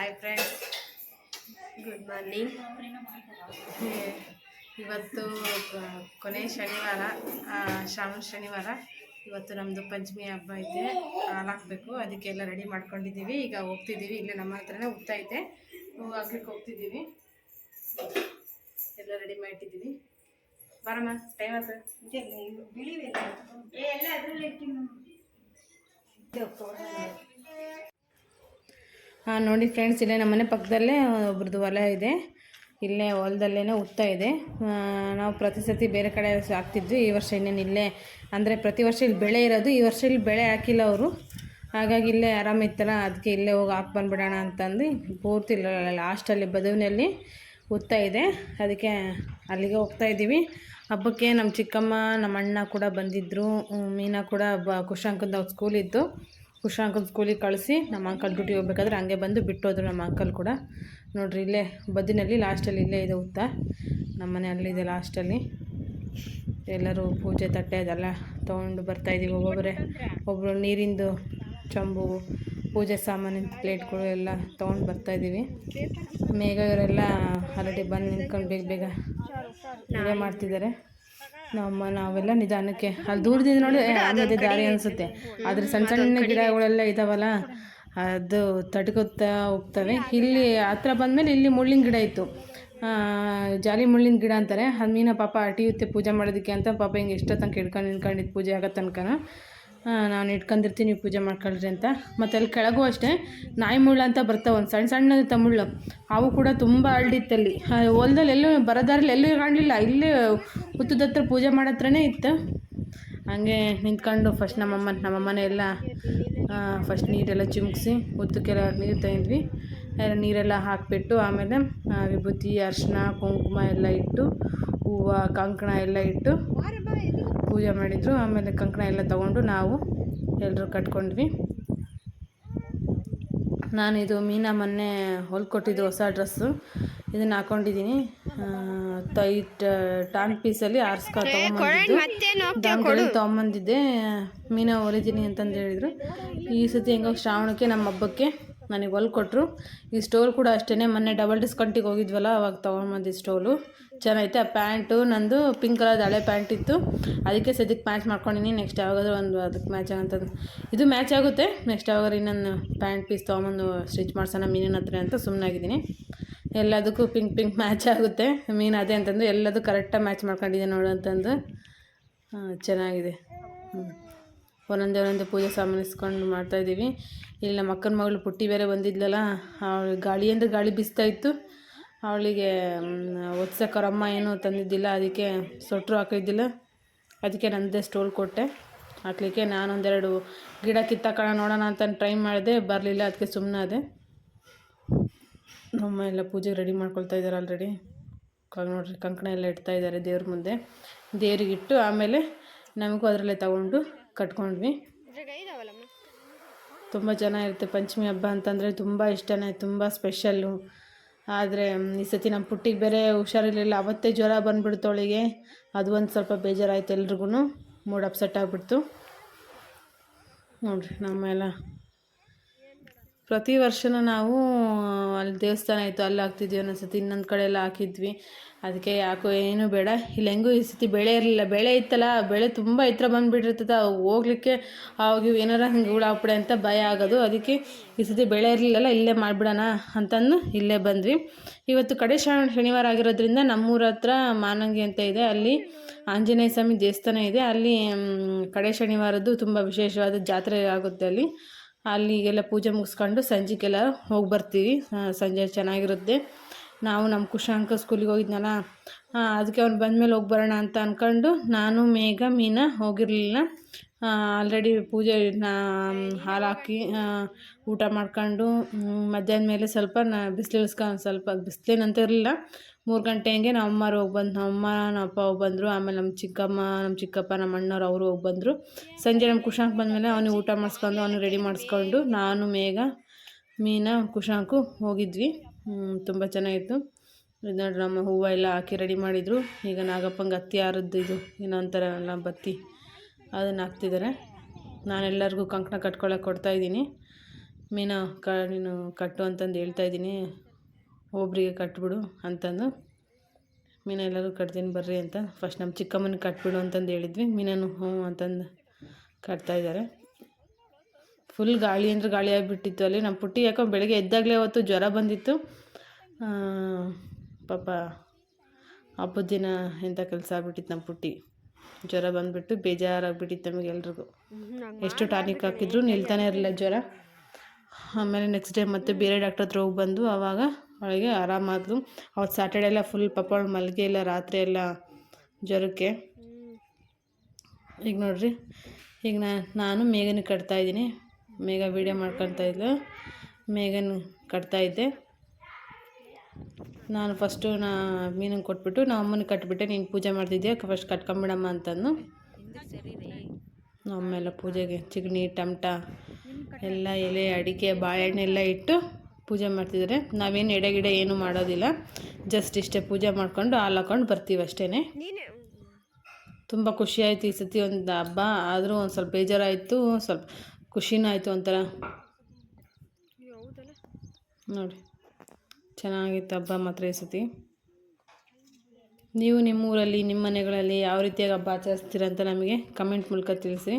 Hi friends good morning ಇವತ್ತು ಕೊನೆ ಶನಿವಾರ ಆ, ಶ್ರಾವಣ ಶನಿವಾರ. ಇವತ್ತು ನಮ್ಮದು ಪಂಚಮಿ ಹಬ್ಬ ಐತೆ ಹಾಲಾಕಬೇಕು. ಅದಕ್ಕೆಲ್ಲ ರೆಡಿ ಮಾಡ್ಕೊಂಡಿದ್ದೀವಿ. ಈಗ ಹೋಗ್ತಿದ್ದೀವಿ. ಇಲ್ಲೇ ನಮ್ಮ ಹತ್ರನೇ ಹೋಗ್ತಾ ಐತೆ ಹೂವು ಹಾಕ್ಲಿಕ್ಕೆ ಹೋಗ್ತಿದ್ದೀವಿ. ಎಲ್ಲ ರೆಡಿ ಮಾಡಿಟ್ಟಿದ್ದೀವಿ. ಬರಮ್ಮ ಟೈಮ್ ಆಯ್ತು? ಹಾಂ ನೋಡಿ ಫ್ರೆಂಡ್ಸ್, ಇಲ್ಲೇ ನಮ್ಮನೆ ಪಕ್ಕದಲ್ಲೇ ಒಬ್ರದ್ದು ಹೊಲ ಇದೆ. ಇಲ್ಲೇ ಹೊಲದಲ್ಲೇ ಉತ್ತಾ ಇದೆ. ನಾವು ಪ್ರತಿ ಸತಿ ಬೇರೆ ಕಡೆ ಹಾಕ್ತಿದ್ವಿ. ಈ ವರ್ಷ ಇನ್ನೇನು ಇಲ್ಲೇ ಅಂದರೆ ಪ್ರತಿ ವರ್ಷ ಇಲ್ಲಿ ಬೆಳೆ ಇರೋದು. ಈ ವರ್ಷ ಇಲ್ಲಿ ಬೆಳೆ ಹಾಕಿಲ್ಲ ಅವರು. ಹಾಗಾಗಿ ಇಲ್ಲೇ ಆರಾಮಿತ್ತಲ್ಲ ಅದಕ್ಕೆ ಇಲ್ಲೇ ಹೋಗಿ ಹಾಕಿ ಬಂದ್ಬಿಡೋಣ ಅಂತಂದು ಪೂರ್ತಿ ಲಾಸ್ಟಲ್ಲಿ ಬದುವಿನಲ್ಲಿ ಉತ್ತಾ ಇದೆ. ಅದಕ್ಕೆ ಅಲ್ಲಿಗೆ ಹೋಗ್ತಾ ಇದ್ದೀವಿ. ಹಬ್ಬಕ್ಕೆ ನಮ್ಮ ಚಿಕ್ಕಮ್ಮ, ನಮ್ಮ ಅಣ್ಣ ಕೂಡ ಬಂದಿದ್ದರು ಮೀನಾ ಕೂಡ ಬ, ಕುಶಾಂಕದ ಸ್ಕೂಲ್ ಇತ್ತು ಕುಶಾಂಕದ ಸ್ಕೂಲಿಗೆ ಕಳಿಸಿ ನಮ್ಮ ಅಂಕಲ್ ಡ್ಯೂಟಿ ಹೋಗ್ಬೇಕಾದ್ರೆ ಹಂಗೆ ಬಂದು ಬಿಟ್ಟೋದ್ರು ನಮ್ಮ ಅಂಕಲ್ ಕೂಡ. ನೋಡ್ರಿ ಇಲ್ಲೇ ಬದಿನಲ್ಲಿ ಲಾಸ್ಟಲ್ಲಿ ಇಲ್ಲೇ ಇದೆ ಉತ್ತಾ. ನಮ್ಮ ಮನೆ ಅಲ್ಲಿದೆ ಲಾಸ್ಟಲ್ಲಿ ಎಲ್ಲರೂ ಪೂಜೆ ತಟ್ಟೆ ಅದೆಲ್ಲ ತೊಗೊಂಡು ಬರ್ತಾಯಿದ್ದೀವಿ ಒಬ್ಬೊಬ್ಬರೇ. ಒಬ್ಬರು ನೀರಿಂದು ಚಂಬು ಪೂಜೆ ಸಾಮಾನಿನ ಪ್ಲೇಟ್ಗಳು ಎಲ್ಲ ತೊಗೊಂಡು ಬರ್ತಾಯಿದ್ದೀವಿ ಮೇಘ ಇವರೆಲ್ಲ ಆಲ್ರೆಡಿ ಬಂದು ನಿಂತ್ಕೊಂಡು ಬೇಗ ಬೇಗ ಮಾಡ್ತಿದ್ದಾರೆ. ನಮ್ಮ ನಾವೆಲ್ಲ ನಿಧಾನಕ್ಕೆ ಅಲ್ಲಿ ದೂರದಿಂದ ನೋಡಿ ಅದೇ ದಾರಿ ಅನಿಸುತ್ತೆ. ಆದರೆ ಸಣ್ಣ ಸಣ್ಣ ಗಿಡಗಳೆಲ್ಲ ಇದಾವಲ್ಲ, ಅದು ತಡ್ಕೊತಾ ಹೋಗ್ತವೆ. ಇಲ್ಲಿ ಹತ್ರ ಬಂದಮೇಲೆ ಇಲ್ಲಿ ಮುಳ್ಳಿನ ಗಿಡ ಇತ್ತು. ಜಾಲಿ ಮುಳ್ಳಿನ ಗಿಡ ಅಂತಾರೆ. ಅದು ಮೀನ ಪಾಪ ಅಟಿಯುತ್ತೆ ಪೂಜೆ ಮಾಡೋದಕ್ಕೆ ಅಂತ ಪಾಪ ಹಿಂಗೆ ಎಷ್ಟೋ ತನಕ ಹಿಡ್ಕೊಂಡು ನಿಂತ್ಕೊಂಡಿದ್ದು ಪೂಜೆ ಆಗೋ ತನಕನ. ನಾನು ಇಟ್ಕೊಂಡಿರ್ತೀನಿ, ನೀವು ಪೂಜೆ ಮಾಡ್ಕೊಳ್ರಿ ಅಂತ. ಮತ್ತು ಅಲ್ಲಿ ಕೆಳಗೂ ಅಷ್ಟೇ, ನಾಯಿ ಮುಳ್ಳು ಅಂತ ಬರ್ತಾವೆ ಒಂದು ಸಣ್ಣ ಸಣ್ಣ ಮುಳ್ಳು. ಅವು ಕೂಡ ತುಂಬ ಹರಡಿತ್ತಲ್ಲಿ. ಹೊಲ್ದಲ್ಲಿ ಎಲ್ಲೂ ಬರೋದಾರಲ್ಲಿ ಎಲ್ಲೂ ಕಾಣಲಿಲ್ಲ. ಇಲ್ಲೇ ಹುತ್ತದ ಹತ್ರ ಪೂಜೆ ಮಾಡೋ ಹತ್ರನೇ ಇತ್ತು. ಹಂಗೆ ನಿಂತ್ಕೊಂಡು ಫಸ್ಟ್ ನಮ್ಮಮ್ಮ, ನಮ್ಮಮ್ಮನೆ ಎಲ್ಲ ಫಸ್ಟ್ ನೀರೆಲ್ಲ ಚಿಮುಕ್ಸಿ ಹುತ್ತಕ್ಕೆಲ್ಲ ನೀರು ಎಲ್ಲ ನೀರೆಲ್ಲ ಹಾಕಿಬಿಟ್ಟು ಆಮೇಲೆ ವಿಭೂತಿ, ಅರ್ಶಿನ, ಕುಂಕುಮ ಎಲ್ಲ ಇಟ್ಟು ಹೂವು ಕಂಕಣ ಎಲ್ಲ ಇಟ್ಟು ಪೂಜೆ ಮಾಡಿದರು. ಆಮೇಲೆ ಕಂಕಣ ಎಲ್ಲ ತಗೊಂಡು ನಾವು ಎಲ್ಲರೂ ಕಟ್ಕೊಂಡ್ವಿ. ನಾನಿದು ಮೀನಾ ಮೊನ್ನೆ ಹೊಲ್ಕೊಟ್ಟಿದ್ದು ಹೊಸ ಡ್ರೆಸ್ಸು. ಇದನ್ನು ಹಾಕೊಂಡಿದ್ದೀನಿ. ತೈಟ್ ಟಾನ್ ಪೀಸಲ್ಲಿ ಆರ್ಸ್ಕೊ ತೊಗೊಂಬಂದಿದ್ದು. ತೊಗೊಂಬಂದಿದ್ದೆ. ಮೀನಾ ಹೊಲಿತೀನಿ ಅಂತಂದು ಹೇಳಿದರು. ಈ ಸತಿ ಹೆಂಗೋ ಶ್ರಾವಣಕ್ಕೆ ನಮ್ಮ ಹಬ್ಬಕ್ಕೆ ನನಗೆ ಹೊಲ್ಕೊಟ್ರು ಈ ಸ್ಟೋಲ್ ಕೂಡ ಅಷ್ಟೇ ಮೊನ್ನೆ ಡಬಲ್ ಡಿಸ್ಕೌಂಟಿಗೆ ಹೋಗಿದ್ವಲ್ಲ, ಅವಾಗ ತೊಗೊಂಬಂದಿದ್ದು ಸ್ಟೋಲು. ಚೆನ್ನಾಗೈತೆ, ಆ ಪ್ಯಾಂಟು, ನಂದು ಪಿಂಕ್ ಕಲರ್ದು ಹಳೆ ಪ್ಯಾಂಟ್ ಇತ್ತು. ಅದಕ್ಕೆ ಸದ್ಯಕ್ಕೆ ಮ್ಯಾಚ್ ಮಾಡ್ಕೊಂಡಿನಿ ನೆಕ್ಸ್ಟ್ ಯಾವಾಗಾದ್ರೂ ಒಂದು ಅದಕ್ಕೆ ಮ್ಯಾಚ್ ಆಗೋಂಥದ್ದು ಇದು ಮ್ಯಾಚ್ ಆಗುತ್ತೆ. ನೆಕ್ಸ್ಟ್ ಯಾವಾಗಾದ್ರೂ ಇನ್ನೊಂದು ಪ್ಯಾಂಟ್ ಪೀಸ್ ತೊಗೊಂಬಂದು ಸ್ಟಿಚ್ ಮಾಡ್ಸೋಣ, ಮೀನಿನ ಹತ್ರ ಅಂತ ಸುಮ್ಮನಾಗಿದ್ದೀನಿ ಎಲ್ಲದಕ್ಕೂ ಪಿಂಕ್ ಪಿಂಕ್ ಮ್ಯಾಚ್ ಆಗುತ್ತೆ. ಮೀನು ಅದೇ ಅಂತಂದು ಎಲ್ಲದೂ ಕರೆಕ್ಟಾಗಿ ಮ್ಯಾಚ್ ಮಾಡ್ಕೊಂಡಿದ್ದೆ ನೋಡು ಅಂತಂದು. ಚೆನ್ನಾಗಿದೆ. ಹ್ಞೂ ಒಂದೊಂದೇ ಒಂದೊಂದು ಪೂಜೆ ಸಾಮಾನು ಇಸ್ಕೊಂಡು ಮಾಡ್ತಾಯಿದ್ದೀವಿ ಇಲ್ಲಿ ನಮ್ಮ ಅಕ್ಕನ ಮಗಳು ಪುಟ್ಟಿ ಬೇರೆ ಬಂದಿದ್ಲಲ್ಲ, ಅವಳು ಗಾಳಿ ಅಂದರೆ ಗಾಳಿ ಬೀಸ್ತಾ ಇತ್ತು. ಅವಳಿಗೆ ಒದ್ಸಕ್ಕೆ ಅವ್ರ ಅಮ್ಮ ಏನೂ ತಂದಿದ್ದಿಲ್ಲ, ಅದಕ್ಕೆ ಸೊಟ್ರು ಹಾಕಿದ್ದಿಲ್ಲ. ಅದಕ್ಕೆ ನನ್ನದೇ ಸ್ಟೋಲ್ ಕೊಟ್ಟೆ. ಹಾಕ್ಲಿಕ್ಕೆ ನಾನೊಂದೆರಡು ಗಿಡ ಕಿತ್ತಾಕೋಣ ನೋಡೋಣ ಅಂತ ಟ್ರೈ ಮಾಡಿದೆ, ಬರಲಿಲ್ಲ, ಅದಕ್ಕೆ ಸುಮ್ಮನೆ ಅದೇ ನಮ್ಮ ಎಲ್ಲ ಪೂಜೆಗೆ ರೆಡಿ ಮಾಡ್ಕೊಳ್ತಾ ಇದ್ದಾರೆ ಆಲ್ರೆಡಿ. ನೋಡ್ರಿ, ಕಂಕಣ ಎಲ್ಲ ಇಡ್ತಾ ಇದ್ದಾರೆ ದೇವ್ರ ಮುಂದೆ. ದೇವ್ರಿಗೆ ಇಟ್ಟು ಆಮೇಲೆ ನಮಗೂ ಅದರಲ್ಲೇ ತಗೊಂಡು ಕಟ್ಕೊಂಡ್ವಿ. ತುಂಬ ಚೆನ್ನಾಗಿರುತ್ತೆ ಪಂಚಮಿ ಹಬ್ಬ ಅಂತಂದರೆ ತುಂಬ ಇಷ್ಟನೇ ತುಂಬ ಸ್ಪೆಷಲ್ಲು ಆದರೆ ಈ ಸತಿ ನಮ್ಮ ಪುಟ್ಟಿಗೆ ಬೇರೆ ಹುಷಾರಿರಲಿಲ್ಲ. ಅವತ್ತೇ ಜ್ವರ ಬಂದುಬಿಡ್ತು ಅವಳಿಗೆ. ಅದು ಒಂದು ಸ್ವಲ್ಪ ಬೇಜಾರಾಯ್ತು ಎಲ್ರಿಗೂ ಮೂಡ್ ಅಪ್ಸೆಟ್ ಆಗಿಬಿಡ್ತು. ನೋಡಿರಿ ನಮ್ಮೆಲ್ಲ ಪ್ರತಿ ವರ್ಷನೂ ನಾವು ಅಲ್ಲಿ ದೇವಸ್ಥಾನ ಇತ್ತು, ಅಲ್ಲಿ ಹಾಕ್ತಿದ್ವಿ ಒಂದೊಂದು ಸತಿ ಇನ್ನೊಂದು ಕಡೆ ಎಲ್ಲ ಹಾಕಿದ್ವಿ. ಅದಕ್ಕೆ ಯಾಕೋ ಏನು ಬೇಡ. ಇಲ್ಲಿ ಹೆಂಗೂ ಈ ಸತಿ ಬೆಳೆ ಇರಲಿಲ್ಲ. ಬೆಳೆ ಇತ್ತಲ್ಲ, ಬೆಳೆ ತುಂಬ ಎತ್ತರ ಬಂದುಬಿಟ್ಟಿರ್ತದೆ. ಹೋಗ್ಲಿಕ್ಕೆ ಅವಾಗ ಏನಾರ ಹಿಂಗೆ ಹುಳಾಗ್ಬಿಡೆ ಅಂತ ಭಯ ಆಗೋದು. ಅದಕ್ಕೆ ಈ ಸತಿ ಬೆಳೆ ಇರಲಿಲ್ಲಲ್ಲ, ಇಲ್ಲೇ ಮಾಡಿಬಿಡೋಣ ಅಂತಂದು ಇಲ್ಲೇ ಬಂದ್ವಿ. ಇವತ್ತು ಕಡೆ ಶನಿವಾರ ಆಗಿರೋದ್ರಿಂದ ನಮ್ಮೂರ ಹತ್ರ ಮಾನಂಗಿ ಅಂತ ಇದೆ. ಅಲ್ಲಿ ಆಂಜನೇಯ ಸ್ವಾಮಿ ದೇವಸ್ಥಾನ ಇದೆ. ಅಲ್ಲಿ ಕಡೆ ಶನಿವಾರದ್ದು ತುಂಬ ವಿಶೇಷವಾದ ಜಾತ್ರೆ ಆಗುತ್ತೆ ಅಲ್ಲಿ. ಅಲ್ಲಿಗೆಲ್ಲ ಪೂಜೆ ಮುಗಿಸ್ಕೊಂಡು ಸಂಜೆಗೆಲ್ಲ ಹೋಗಿ ಬರ್ತೀವಿ. ಸಂಜೆ ಚೆನ್ನಾಗಿರುತ್ತೆ. ನಾವು ನಮ್ಮ ಕುಶಾಂಕ ಸ್ಕೂಲಿಗೆ ಹೋಗಿದ್ನಲ್ಲ ಅದಕ್ಕೆ ಅವ್ನು ಬಂದಮೇಲೆ ಹೋಗಿ ಬರೋಣ ಅಂತ ಅಂದ್ಕೊಂಡು ನಾನು, ಮೇಘ, ಮೀನಾ ಹೋಗಿರಲಿಲ್ಲ. ಆಲ್ರೆಡಿ ಪೂಜೆ, ನಾ, ಹಾಲು ಹಾಕಿ ಊಟ ಮಾಡ್ಕೊಂಡು ಮಧ್ಯಾಹ್ನ ಮೇಲೆ ಸ್ವಲ್ಪ ನಾ, ಬಿಸಿಲು ಇಳಿಸ್ಕೊಂಡು ಸ್ವಲ್ಪ ಬಿಸಿಲೇನಂತ ಇರಲಿಲ್ಲ. ಮೂರು ಗಂಟೆ ಹಂಗೆ ನಮ್ಮ ಅಮ್ಮರು ಹೋಗಿ ಬಂದು, ನಮ್ಮ ಅಮ್ಮ, ನಮ್ಮ ಅಪ್ಪ ಹೋಗಿ ಬಂದರು. ಆಮೇಲೆ ನಮ್ಮ ಚಿಕ್ಕಮ್ಮ, ನಮ್ಮ ಚಿಕ್ಕಪ್ಪ, ನಮ್ಮ ಅಣ್ಣವ್ರು ಅವರು ಹೋಗಿ ಬಂದರು. ಸಂಜೆ ನಮ್ಮ ಕುಶಾಂಕ್ ಬಂದಮೇಲೆ ಅವನಿಗೆ ಊಟ ಮಾಡಿಸ್ಕೊಂಡು, ಅವನಿಗೆ ರೆಡಿ ಮಾಡಿಸ್ಕೊಂಡು ನಾನು, ಮೇಘ, ಮೀನಾ, ಕುಶಾಂಕು ಹೋಗಿದ್ವಿ. ತುಂಬ ಚೆನ್ನಾಗಿತ್ತು. ಇದು ನೋಡ್ರಿ, ನಮ್ಮ ಹೂವು ಎಲ್ಲ ಹಾಕಿ ರೆಡಿ ಮಾಡಿದರು. ಈಗ ನಾಗಪ್ಪಂಗೆ ಹತ್ತಿ ಯಾರದ್ದು ಇದು, ಏನೋ ಅಂತಾರಲ್ಲ ಬತ್ತಿ. ಅದನ್ನು ಹಾಕ್ತಿದ್ದಾರೆ ನಾನೆಲ್ಲರಿಗೂ ಕಂಕಣ ಕಟ್ಕೊಳ್ಳೋಕೆ ಕೊಡ್ತಾಯಿದ್ದೀನಿ ಮೀನಾ ಕ, ನೀನು ಕಟ್ಟು ಅಂತಂದು ಹೇಳ್ತಾ ಇದ್ದೀನಿ. ಒಬ್ರಿಗೆ ಕಟ್ಬಿಡು ಅಂತಂದು. ಮೀನ ಎಲ್ಲರೂ ಕಟ್ತೀನಿ ಬರ್ರಿ ಅಂತ. ಫಸ್ಟ್ ನಮ್ಮ ಚಿಕ್ಕಮ್ಮನಿಗೆ ಕಟ್ಬಿಡು ಅಂತಂದು ಹೇಳಿದ್ವಿ. ಮೀನನ್ನು ಹ್ಞೂ ಅಂತಂದು ಕಟ್ತಾಯಿದ್ದಾರೆ ಫುಲ್ ಗಾಳಿ ಅಂದರೆ ಗಾಳಿ ಆಗಿಬಿಟ್ಟಿತ್ತು ಅಲ್ಲಿ. ನಮ್ಮ ಪುಟ್ಟಿ ಯಾಕೋ ಬೆಳಗ್ಗೆ ಎದ್ದಾಗಲೇ ಅವತ್ತು ಜ್ವರ ಬಂದಿತ್ತು. ಪಾಪ ಹಬ್ಬದ ದಿನ ಎಂಥ ಕೆಲಸ ಆಗ್ಬಿಟ್ಟಿತ್ತು ನಮ್ಮ ಪುಟ್ಟಿ. ಜ್ವರ ಬಂದುಬಿಟ್ಟು ಬೇಜಾರಾಗ್ಬಿಟ್ಟಿತ್ತು ನಮಗೆಲ್ರಿಗೂ ಎಷ್ಟು ಟಾನಿಕ್ ಹಾಕಿದ್ರು ನಿಲ್ತಾನೆ ಇರಲಿಲ್ಲ ಜ್ವರ. ಆಮೇಲೆ ನೆಕ್ಸ್ಟ್ ಡೇ ಮತ್ತೆ ಬೇರೆ ಡಾಕ್ಟರ್ ಹತ್ರ ಹೋಗಿ ಬಂದು ಆವಾಗ ಅವಳಿಗೆ ಆರಾಮಾದ್ಲು. ಅವತ್ತು ಸ್ಯಾಟರ್ಡೆ ಎಲ್ಲ ಫುಲ್ ಪಾಪ ಅವಳು ಮಲ್ಗೆ ಇಲ್ಲ ರಾತ್ರಿ ಎಲ್ಲ ಜ್ವರಕ್ಕೆ. ಈಗ ನೋಡ್ರಿ ಈಗ ನಾನು ಮೇಘನ ಕಟ್ತಾ ಇದ್ದೀನಿ. ಮೇಘ ವೀಡಿಯೋ ಮಾಡ್ಕೊತಾ ಇದ್ಲು. ಮೇಘನ ಕಟ್ತಾ ಇದ್ದೆ. ನಾನು ಫಸ್ಟು ನಾ ಮೀನನ್ನು ಕೊಟ್ಬಿಟ್ಟು ನಮ್ಮ ಅಮ್ಮನಿಗೆ ಕಟ್ಬಿಟ್ಟೆ, ನೀನು ಪೂಜೆ ಮಾಡ್ತಿದ್ದೆ ಫಸ್ಟ್ ಕಟ್ಕೊಂಬಿಡಮ್ಮ ಅಂತಂದು. ನಮ್ಮೆಲ್ಲ ಪೂಜೆಗೆ ಚಿಗ್ನಿ, ಟಮಟ, ಎಲ್ಲ ಎಲೆ, ಅಡಿಕೆ, ಬಾಳೆಹಣ್ಣು ಎಲ್ಲ ಇಟ್ಟು ಪೂಜೆ ಮಾಡ್ತಿದ್ದಾರೆ ನಾವೇನು ಎಡೆ ಏನು ಮಾಡೋದಿಲ್ಲ. ಜಸ್ಟ್ ಇಷ್ಟೇ ಪೂಜೆ ಮಾಡ್ಕೊಂಡು ಹಾಲು ಹಾಕೊಂಡು ಬರ್ತೀವಿ ಅಷ್ಟೇ ತುಂಬ ಖುಷಿಯಾಯಿತು ಈ ಸತಿ ಒಂದು ಹಬ್ಬ. ಆದರೂ ಒಂದು ಸ್ವಲ್ಪ ಬೇಜಾರಾಯಿತು ಸ್ವಲ್ಪ ಖುಷಿನೂ ಆಯಿತು ಒಂಥರ. ನೋಡಿ. ಚೆನ್ನಾಗಿತ್ತು ಹಬ್ಬ ಮಾತ್ರ ಈ ಸತಿ. ನೀವು ನಿಮ್ಮೂರಲ್ಲಿ, ನಿಮ್ಮ ಮನೆಗಳಲ್ಲಿ ಯಾವ ರೀತಿಯಾಗಿ ಹಬ್ಬ ಆಚರಿಸ್ತೀರ ಅಂತ ನಮಗೆ ಕಮೆಂಟ್ ಮೂಲಕ ತಿಳಿಸಿ.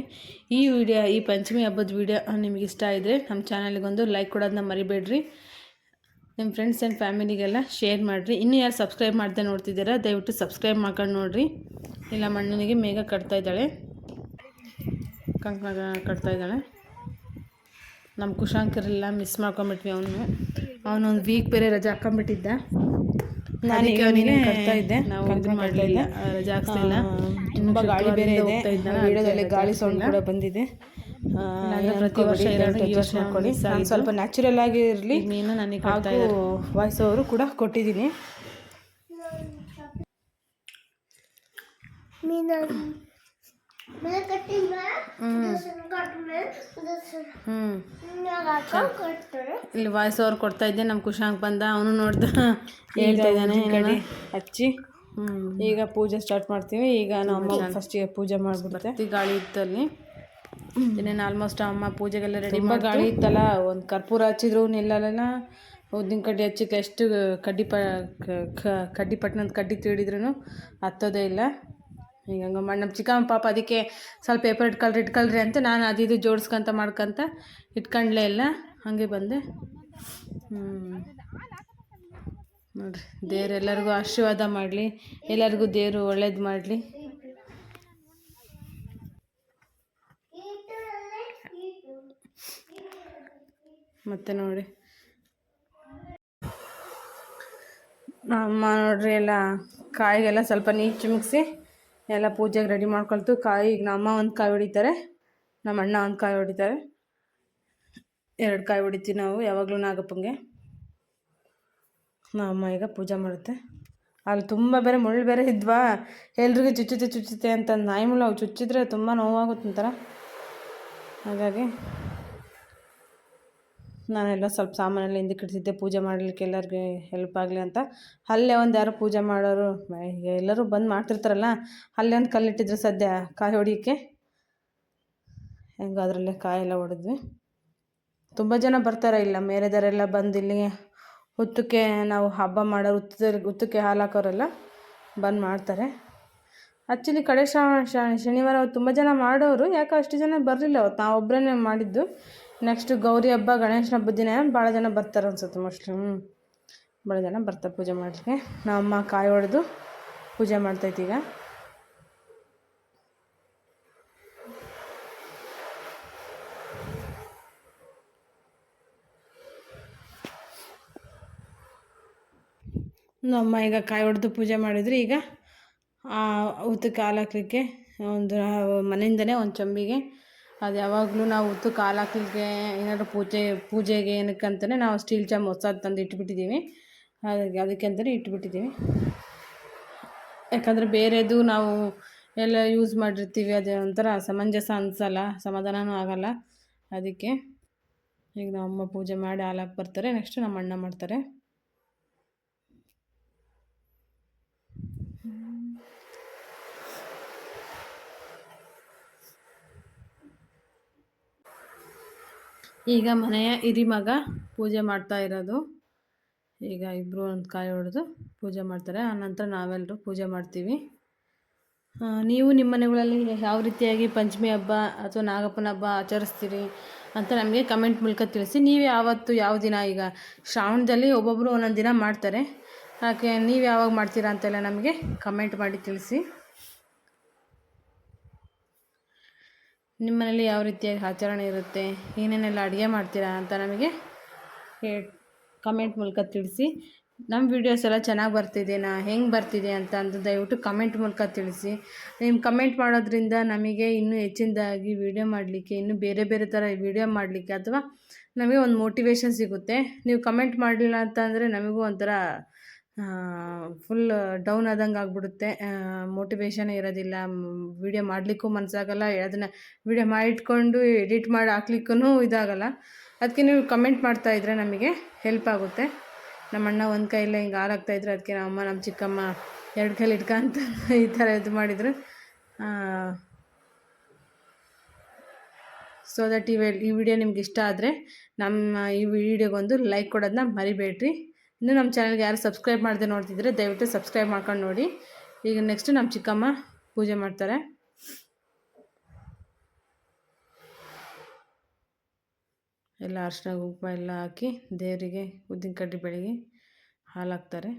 ಈ ವಿಡಿಯೋ ಈ ಪಂಚಮಿ ಹಬ್ಬದ ವಿಡಿಯೋ ನಿಮಗೆ ಇಷ್ಟ ಇದ್ದರೆ ನಮ್ಮ ಚಾನಲ್ಗೊಂದು ಲೈಕ್ ಕೊಡೋದನ್ನ ಮರಿಬೇಡ್ರಿ. ನಿಮ್ಮ ಫ್ರೆಂಡ್ಸ್ ಆ್ಯಂಡ್ ಫ್ಯಾಮಿಲಿಗೆಲ್ಲ ಶೇರ್ ಮಾಡಿರಿ. ಇನ್ನೂ ಯಾರು ಸಬ್ಸ್ಕ್ರೈಬ್ ಮಾಡ್ದೆ ನೋಡ್ತಿದ್ದೀರಾ, ದಯವಿಟ್ಟು ಸಬ್ಸ್ಕ್ರೈಬ್ ಮಾಡ್ಕೊಂಡು ನೋಡಿರಿ. ಇಲ್ಲ, ಮಣ್ಣನಿಗೆ ಮೇಘ ಕಟ್ತಾ ಇದ್ದಾಳೆ. ಕಂಕಣ ಕಟ್ತಾ ಇದ್ದಾಳೆ. ನಮ್ಮ ಕುಶಾಂಕರೆಲ್ಲ ಮಿಸ್ ಮಾಡ್ಕೊಂಬಿಟ್ವಿ ಅವನು. ಅವನೊಂದು ವೀಕ್ ಬೇರೆ ರಜೆ ಹಾಕೊಂಡ್ಬಿಟ್ಟಿದ್ದ ನಾನೀಗ ಅವನಿಗೆ ಕಟ್ತಾ ಇದ್ದೆ. ನಾವು ಇದು ಮಾಡಲಿಲ್ಲ. ರಜೆ ಹಾಕ್ಸ್ಲಿಲ್ಲ. ತುಂಬ ಗಾಳಿ ಬೇರೆ ಇದೆ ವಿಡಿಯೋದಲ್ಲಿ ಗಾಳಿ ಸೌಂಡ್ ಕೂಡ ಬಂದಿದೆ. ಪ್ರತಿ ವರ್ಷ ಈ ವರ್ಷ ಹಾಕೊಳ್ಳಿ ನಾನು ಸ್ವಲ್ಪ ನ್ಯಾಚುರಲ್ ಆಗಿ ಇರಲಿ ಮೀನು ನನಗೆ ಹಾಗೂ ವಾಯ್ಸ್ ಅವರು ಕೂಡ ಕೊಟ್ಟಿದ್ದೀನಿ. ಇಲ್ಲಿ ವಾಯ್ಸ್ ಅವ್ರು ಕೊಡ್ತಾ ಇದ್ದೆ ನಮ್ಮ ಕುಶಾಂಕ್ ಬಂದ ಅವನು ನೋಡ್ದ ಹೇಳ್ತಾ ಇದ್ದಾನೆ ಹಚ್ಚಿ ಈಗ ಪೂಜೆ ಸ್ಟಾರ್ಟ್ ಮಾಡ್ತೀವಿ ಈಗ ನಮ್ಮ ಅಮ್ಮ ಫಸ್ಟಿಗೆ ಪೂಜೆ ಮಾಡ್ಬಿಡುತ್ತೆ. ಗಾಳಿ ಇತ್ತಲ್ಲಿ. ಇನ್ನೇನು ಆಲ್ಮೋಸ್ಟ್ ಅಮ್ಮ ಪೂಜೆಗೆಲ್ಲ ರೆಡಿ ಮಾಡಿ ಗಾಳಿ ಇತ್ತಲ್ಲ ಒಂದು ಕರ್ಪೂರ ಹಚ್ಚಿದ್ರು ನಿಲ್ಲಲ್ಲ. ಉದ್ದಿನ ಕಡ್ಡಿ ಹಚ್ಚಿಕ್ಕೆ ಎಷ್ಟು ಕಡ್ಡಿ ಪ ಕಡ್ಡಿ ಪಟ್ಟಣದ ಕಡ್ಡಿ ತಿಳಿದ್ರೂ ಹತ್ತೋದೇ ಇಲ್ಲ. ಈಗ ಹಂಗೆ ಮಾಡಿ. ನಮ್ಮ ಚಿಕ್ಕಮ್ಮ ಪಾಪ ಅದಕ್ಕೆ ಸ್ವಲ್ಪ ಪೇಪರ್ ಇಟ್ಕೊಳ್ರಿ ಇಟ್ಕೊಳ್ರಿ ಅಂತ ನಾನು ಅದು ಇದು ಜೋಡಿಸ್ಕೊಂತ ಮಾಡ್ಕೊಂತ ಇಟ್ಕೊಂಡ್ಲೇ ಇಲ್ಲ. ಹಾಗೆ ಬಂದೆ. ಹ್ಞೂ ನೋಡ್ರಿ, ದೇವ್ರು ಎಲ್ಲರಿಗೂ ಆಶೀರ್ವಾದ ಮಾಡಲಿ. ಎಲ್ಲರಿಗೂ ದೇವರು ಒಳ್ಳೇದು ಮಾಡಲಿ. ಮತ್ತೆ ನೋಡಿ. ನಮ್ಮ ನೋಡ್ರಿ ಎಲ್ಲ ಕಾಯಿಗೆಲ್ಲ ಸ್ವಲ್ಪ ನೀರು ಚಿಮುಕ್ಸಿ ಎಲ್ಲ ಪೂಜೆಗೆ ರೆಡಿ ಮಾಡ್ಕೊಳ್ತು. ಕಾಯಿ, ಈಗ ನಮ್ಮ ಒಂದು ಕಾಯಿ ಹೊಡಿತಾರೆ. ನಮ್ಮ ಅಣ್ಣ ಒಂದು ಕಾಯಿ ಹೊಡಿತಾರೆ. ಎರಡು ಕಾಯಿ ಹೊಡಿತೀವಿ ನಾವು, ಯಾವಾಗಲೂ ನಾಗಪ್ಪಂಗೆ. ನಮ್ಮ ಈಗ ಪೂಜೆ ಮಾಡುತ್ತೆ. ಅಲ್ಲಿ ತುಂಬ ಬೇರೆ ಮುಳ್ಳು ಬೇರೆ ಇದ್ವಾ? ಎಲ್ರಿಗೂ ಚುಚ್ಚುತ್ತೆ ಚುಚ್ಚುತ್ತೆ ಅಂತ ನಾಯಿ ಮುಳ್ಳು ಅವು ಚುಚ್ಚಿದ್ರೆ ತುಂಬ ನೋವಾಗುತ್ತೆ ಒಂಥರ. ಹಾಗಾಗಿ ನಾನೆಲ್ಲ ಸ್ವಲ್ಪ ಸಾಮಾನೆಲ್ಲ ಹಿಂದಕ್ಕೆ ಇಡ್ತಿದ್ದೆ ಪೂಜೆ ಮಾಡಲಿಕ್ಕೆ ಎಲ್ಲರಿಗೆ ಹೆಲ್ಪ್ ಆಗಲಿ ಅಂತ. ಅಲ್ಲೇ ಒಂದು ಯಾರೋ ಪೂಜೆ ಮಾಡೋರು ಎಲ್ಲರೂ ಬಂದು ಮಾಡ್ತಿರ್ತಾರಲ್ಲ, ಅಲ್ಲೇ ಒಂದು ಕಲ್ಲಿಟ್ಟಿದ್ರು ಸದ್ಯ ಕಾಯಿ ಹೊಡಿಯೋಕ್ಕೆ. ಹೆಂಗೆ ಅದರಲ್ಲೇ ಕಾಯೆಲ್ಲ ಹೊಡೆದ್ವಿ ತುಂಬ ಜನ ಬರ್ತಾರೆ ಇಲ್ಲ ಮೇರೆದವರೆಲ್ಲ ಬಂದು ಇಲ್ಲಿ ಹುತ್ತಕ್ಕೆ ನಾವು ಹಬ್ಬ ಮಾಡೋರು, ಹುತ್ತದಲ್ಲಿ, ಹುತ್ತಕ್ಕೆ ಹಾಲು ಹಾಕೋರೆಲ್ಲ ಬಂದು ಮಾಡ್ತಾರೆ. ಆ್ಯಕ್ಚುಲಿ ಕಡೆ ಶನಿವಾರ ತುಂಬ ಜನ ಮಾಡೋರು, ಯಾಕೆ ಅಷ್ಟು ಜನ ಬರಲಿಲ್ಲ ಅವತ್ತು. ನಾವು ಒಬ್ಬರೇ ಮಾಡಿದ್ದು. ನೆಕ್ಸ್ಟ್ ಗೌರಿ ಹಬ್ಬ, ಗಣೇಶನ ಹಬ್ಬದ ದಿನ ಭಾಳ ಜನ ಬರ್ತಾರೆ ಅನ್ಸುತ್ತೆ ಮೋಸ್ಟ್ಲಿ ಹ್ಞೂ ಭಾಳ ಜನ ಬರ್ತಾರೆ ಪೂಜೆ ಮಾಡಲಿಕ್ಕೆ. ನಮ್ಮಮ್ಮ ಕಾಯಿ ಹೊಡೆದು ಪೂಜೆ ಮಾಡ್ತೈತೀಗ ಈಗ. ನಮ್ಮ ಈಗ ಕಾಯಿ ಹೊಡೆದು ಪೂಜೆ ಮಾಡಿದ್ರು ಈಗ. ಉತ್ತಕ್ಕೆ ಹಾಲು ಹಾಕ್ಲಿಕ್ಕೆ ಒಂದು ಮನೆಯಿಂದನೇ ಒಂದು ಚಂಬಿಗೆ ಅದು ಯಾವಾಗಲೂ ನಾವು ಉತ್ತು ಹಾಕ್ಲಿಕ್ಕೆ ಏನಾದರೂ ಪೂಜೆ, ಪೂಜೆಗೆ ಏನಕ್ಕೆ ಅಂತಲೇ ನಾವು ಸ್ಟೀಲ್ ಚಮ್ ಹೊಸದು ತಂದು ಇಟ್ಬಿಟ್ಟಿದ್ದೀವಿ. ಅದಕ್ಕೆ ಅದಕ್ಕೆ ಅಂತಲೇ ಇಟ್ಬಿಟ್ಟಿದ್ದೀವಿ. ಯಾಕಂದರೆ ಬೇರೆದು ನಾವು ಎಲ್ಲ ಯೂಸ್ ಮಾಡಿರ್ತೀವಿ. ಅದು ಒಂಥರ ಸಮಂಜಸ ಅನಿಸಲ್ಲ ಸಮಾಧಾನವೂ ಆಗಲ್ಲ. ಅದಕ್ಕೆ ಈಗ ನಮ್ಮ ಅಮ್ಮ ಪೂಜೆ ಮಾಡಿ ಹಾಲು ಹಾಕಿ ಬರ್ತಾರೆ. ನೆಕ್ಸ್ಟ್ ನಮ್ಮ ಅಣ್ಣ ಮಾಡ್ತಾರೆ. ಈಗ ಮನೆಯ ಹಿರಿಮಗ ಪೂಜೆ ಮಾಡ್ತಾ ಇರೋದು. ಈಗ ಇಬ್ಬರು ಒಂದು ಕಾಯಿ ಹೊಡೆದು ಪೂಜೆ ಮಾಡ್ತಾರೆ. ಆನಂತರ ನಾವೆಲ್ಲರೂ ಪೂಜೆ ಮಾಡ್ತೀವಿ. ನೀವು ನಿಮ್ಮ ಮನೆಗಳಲ್ಲಿ ಯಾವ ರೀತಿಯಾಗಿ ಪಂಚಮಿ ಹಬ್ಬ ಅಥವಾ ನಾಗಪ್ಪನ ಹಬ್ಬ ಆಚರಿಸ್ತೀರಿ ಅಂತ ನಮಗೆ ಕಮೆಂಟ್ ಮೂಲಕ ತಿಳಿಸಿ. ನೀವು ಯಾವತ್ತು ಯಾವ ದಿನ ಈಗ ಶ್ರಾವಣದಲ್ಲಿ ಒಬ್ಬೊಬ್ಬರು ಒಂದೊಂದು ದಿನ ಮಾಡ್ತಾರೆ. ಹಾಗೆ ನೀವು ಯಾವಾಗ ಮಾಡ್ತೀರಾ ಅಂತೆಲ್ಲ ನಮಗೆ ಕಮೆಂಟ್ ಮಾಡಿ ತಿಳಿಸಿ. ನಿಮ್ಮ ಮನೇಲಿ ಯಾವ ರೀತಿಯಾಗಿ ಆಚರಣೆ ಇರುತ್ತೆ? ಏನೇನೆಲ್ಲ ಅಡುಗೆ ಮಾಡ್ತೀರಾ ಅಂತ ನಮಗೆ ಹೇ ಕಮೆಂಟ್ ಮೂಲಕ ತಿಳಿಸಿ. ನಮ್ಮ ವೀಡಿಯೋಸ್ ಎಲ್ಲ ಚೆನ್ನಾಗಿ ಬರ್ತಿದೆನಾ ಹೆಂಗೆ ಬರ್ತಿದೆ ಅಂತ ಅಂದು ದಯವಿಟ್ಟು ಕಮೆಂಟ್ ಮೂಲಕ ತಿಳಿಸಿ. ನಿಮ್ಮ ಕಮೆಂಟ್ ಮಾಡೋದ್ರಿಂದ ನಮಗೆ ಇನ್ನೂ ಹೆಚ್ಚಿನದಾಗಿ ವೀಡಿಯೋ ಮಾಡಲಿಕ್ಕೆ, ಇನ್ನೂ ಬೇರೆ ಬೇರೆ ಥರ ವೀಡಿಯೋ ಮಾಡಲಿಕ್ಕೆ ಅಥವಾ ನಮಗೆ ಒಂದು ಮೋಟಿವೇಶನ್ ಸಿಗುತ್ತೆ. ನೀವು ಕಮೆಂಟ್ ಮಾಡಲಿಲ್ಲ ಅಂತಂದರೆ ನಮಗೂ ಒಂಥರ ಫುಲ್ ಡೌನ್ ಆದಂಗೆ ಆಗಿಬಿಡುತ್ತೆ. ಮೋಟಿವೇಶನ್ ಇರೋದಿಲ್ಲ. ವೀಡಿಯೋ ಮಾಡಲಿಕ್ಕೂ ಮನಸ್ಸಾಗಲ್ಲ ಅದನ್ನು ವೀಡಿಯೋ ಮಾಡಿಟ್ಕೊಂಡು ಎಡಿಟ್ ಮಾಡಿ ಹಾಕ್ಲಿಕ್ಕೂ ಇದಾಗಲ್ಲ. ಅದಕ್ಕೆ ನೀವು ಕಮೆಂಟ್ ಮಾಡ್ತಾ ಇದ್ರೆ ನಮಗೆ ಹೆಲ್ಪ್ ಆಗುತ್ತೆ. ನಮ್ಮ ಅಣ್ಣ ಒಂದು ಕೈಯಲ್ಲೇ ಹಿಂಗೆ ಹಾಲಾಗ್ತಾ ಇದ್ರೆ ಅದಕ್ಕೆ ನಮ್ಮ ಅಮ್ಮ, ನಮ್ಮ ಚಿಕ್ಕಮ್ಮ ಎರಡು ಕೈಲಿ ಇಟ್ಕೊಂತ ಈ ಥರ ಇದು ಮಾಡಿದ್ರು. ಸೊ ದಟ್ ಈ ಈ ವಿಡಿಯೋ ನಿಮ್ಗೆ ಇಷ್ಟ ಆದರೆ ನಮ್ಮ ಈ ವಿಡಿಯೋಗೊಂದು ಲೈಕ್ ಕೊಡೋದನ್ನ ಮರಿಬೇಡ್ರಿ. ಇನ್ನು ನಮ್ಮ ಚಾನಲ್ಗೆ ಯಾರು ಸಬ್ಸ್ಕ್ರೈಬ್ ಮಾಡದೆ ನೋಡ್ತಿದ್ರೆ ದಯವಿಟ್ಟು ಸಬ್ಸ್ಕ್ರೈಬ್ ಮಾಡ್ಕೊಂಡು ನೋಡಿ. ಈಗ ನೆಕ್ಸ್ಟ್ ನಮ್ಮ ಚಿಕ್ಕಮ್ಮ ಪೂಜೆ ಮಾಡ್ತಾರೆ. ಎಲ್ಲ ಅರಿಶಿನ ಕುಂಕುಮ ಎಲ್ಲ ಹಾಕಿ ದೇವರಿಗೆ ಉದ್ದಿನ ಕಡ್ಡಿ ಬೆಳಗ್ಗೆ ಹಾಲು ಹಾಕ್ತಾರೆ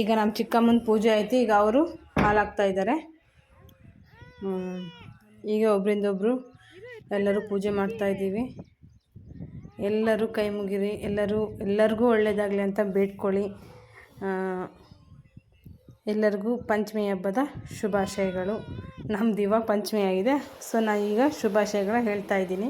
ಈಗ ನಮ್ಮ ಚಿಕ್ಕಮ್ಮನ ಪೂಜೆ ಐತಿ, ಈಗ ಅವರು ಹಾಲಾಗ್ತಾ ಇದ್ದಾರೆ ಈಗ ಒಬ್ಬರಿಂದ ಒಬ್ಬರು ಎಲ್ಲರೂ ಪೂಜೆ ಮಾಡ್ತಾ ಇದ್ದೀವಿ. ಎಲ್ಲರೂ ಕೈ ಮುಗಿರಿ, ಎಲ್ಲರೂ, ಎಲ್ಲರಿಗೂ ಒಳ್ಳೆಯದಾಗಲಿ ಅಂತ ಬೇಡ್ಕೊಳ್ಳಿ. ಎಲ್ಲರಿಗೂ ಪಂಚಮಿ ಹಬ್ಬದ ಶುಭಾಶಯಗಳು. ನಮ್ಮ ಇವಾಗ ಪಂಚಮಿ ಆಗಿದೆ, ಸೊ ನಾನು ಈಗ ಶುಭಾಶಯಗಳ ಹೇಳ್ತಾ ಇದ್ದೀನಿ.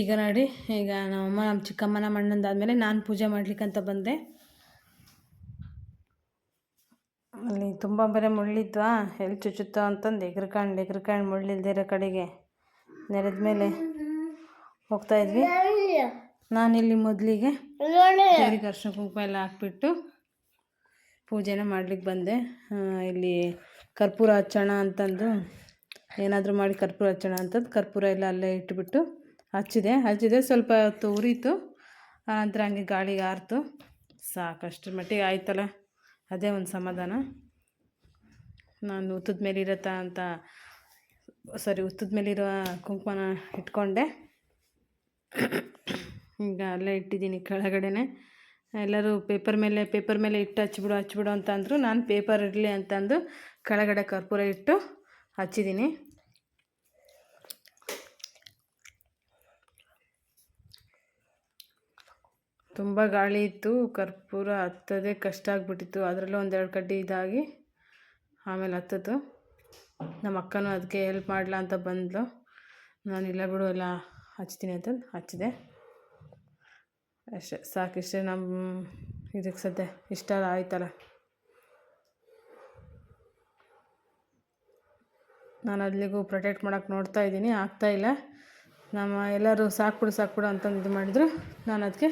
ಈಗ ನೋಡಿ, ಈಗ ನಮ್ಮಮ್ಮ, ನಮ್ಮ ಚಿಕ್ಕಮ್ಮನ ಮಣ್ಣಂದಾದ್ಮೇಲೆ ನಾನು ಪೂಜೆ ಮಾಡ್ಲಿಕ್ಕಂತ ಬಂದೆ. ಅಲ್ಲಿ ತುಂಬ ಬರೀ ಮುಳ್ಳಿದ್ವಾ? ಎಲ್ಲಿ ಚುಚ್ಚುತ್ತೋ ಅಂತಂದು ಎಗ್ರಕಂಡು ಎಗ್ರಕಂಡು ಮುಳ್ಳಿಲ್ದಿರೋ ಕಡೆಗೆ. ನೆರೆದ ಮೇಲೆ ಹೋಗ್ತಾ ಇದ್ವಿ. ನಾನಿಲ್ಲಿ ಮೊದಲಿಗೆ ದೇವ್ರಿಗೆ ಅರ್ಶಿನ ಕುಂಕುಮ ಎಲ್ಲ ಹಾಕ್ಬಿಟ್ಟು ಪೂಜೆನ ಮಾಡ್ಲಿಕ್ಕೆ ಬಂದೆ. ಇಲ್ಲಿ ಕರ್ಪೂರ ಹಚ್ಚೋಣ ಅಂತಂದು, ಏನಾದರೂ ಮಾಡಿ ಕರ್ಪೂರ ಹಚ್ಚೋಣ ಅಂತಂದು ಕರ್ಪೂರ ಎಲ್ಲ ಅಲ್ಲೇ ಇಟ್ಬಿಟ್ಟು ಹಚ್ಚಿದೆ. ಹಚ್ಚಿದೆ. ಸ್ವಲ್ಪ ಹೊತ್ತು ಉರಿತು ಆನಂತರ ಹಂಗೆ ಗಾಳಿಗೆ ಆರ್ತು. ಸಾಕಷ್ಟು ಮಟ್ಟಿಗೆ ಆಯ್ತಲ್ಲ. ಅದೇ ಒಂದು ಸಮಾಧಾನ. ನಾನು ಉತ್ತದ ಮೇಲೆ ಇರತ್ತಾ ಅಂತ ಸಾರಿ ಉತ್ತದ ಮೇಲಿರೋ ಕುಂಕುಮನ ಇಟ್ಕೊಂಡೆ. ಈಗ ಅಲ್ಲೇ ಇಟ್ಟಿದ್ದೀನಿ ಕೆಳಗಡೆನೆ. ಎಲ್ಲರೂ ಪೇಪರ್ ಮೇಲೆ ಪೇಪರ್ ಮೇಲೆ ಇಟ್ಟು ಹಚ್ಚಿಬಿಡು ಹಚ್ಚಿಬಿಡು ಅಂತ ಅಂದರು. ನಾನು ಪೇಪರ್ ಇರಲಿ ಅಂತಂದು ಕೆಳಗಡೆ ಕರ್ಪೂರ ಇಟ್ಟು ಹಚ್ಚಿದ್ದೀನಿ. ತುಂಬ ಗಾಳಿ ಇತ್ತು, ಕರ್ಪೂರ ಹತ್ತೋದೇ ಕಷ್ಟ ಆಗಿಬಿಟ್ಟಿತ್ತು. ಅದರಲ್ಲೂ ಒಂದೆರಡು ಕಡ್ಡಿ ಇದಾಗಿ ಆಮೇಲೆ ಹತ್ತಿತು ನಮ್ಮ ಅಕ್ಕನೂ ಅದಕ್ಕೆ ಹೆಲ್ಪ್ ಮಾಡಲ ಅಂತ ಬಂದಳು ನಾನು ಇಲ್ಲ ಬಿಡು, ಎಲ್ಲ ಹಚ್ತೀನಿ ಅಂತಂದು ಹಚ್ಚಿದೆ. ಅಷ್ಟೇ, ಸಾಕಿಷ್ಟೇ ನಮ್ಮ ಇದಕ್ಕೆ ಸದ್ಯ ಇಷ್ಟ ಆಯ್ತಲ್ಲ. ನಾನು ಅಲ್ಲಿಗೂ ಪ್ರೊಟೆಕ್ಟ್ ಮಾಡೋಕ್ಕೆ ನೋಡ್ತಾ ಇದ್ದೀನಿ ಆಗ್ತಾಯಿಲ್ಲ ನಮ್ಮ ಎಲ್ಲರೂ ಸಾಕ್ಬಿಡು ಸಾಕ್ಬಿಡು ಅಂತಂದು ಇದು ಮಾಡಿದ್ರು. ನಾನು ಅದಕ್ಕೆ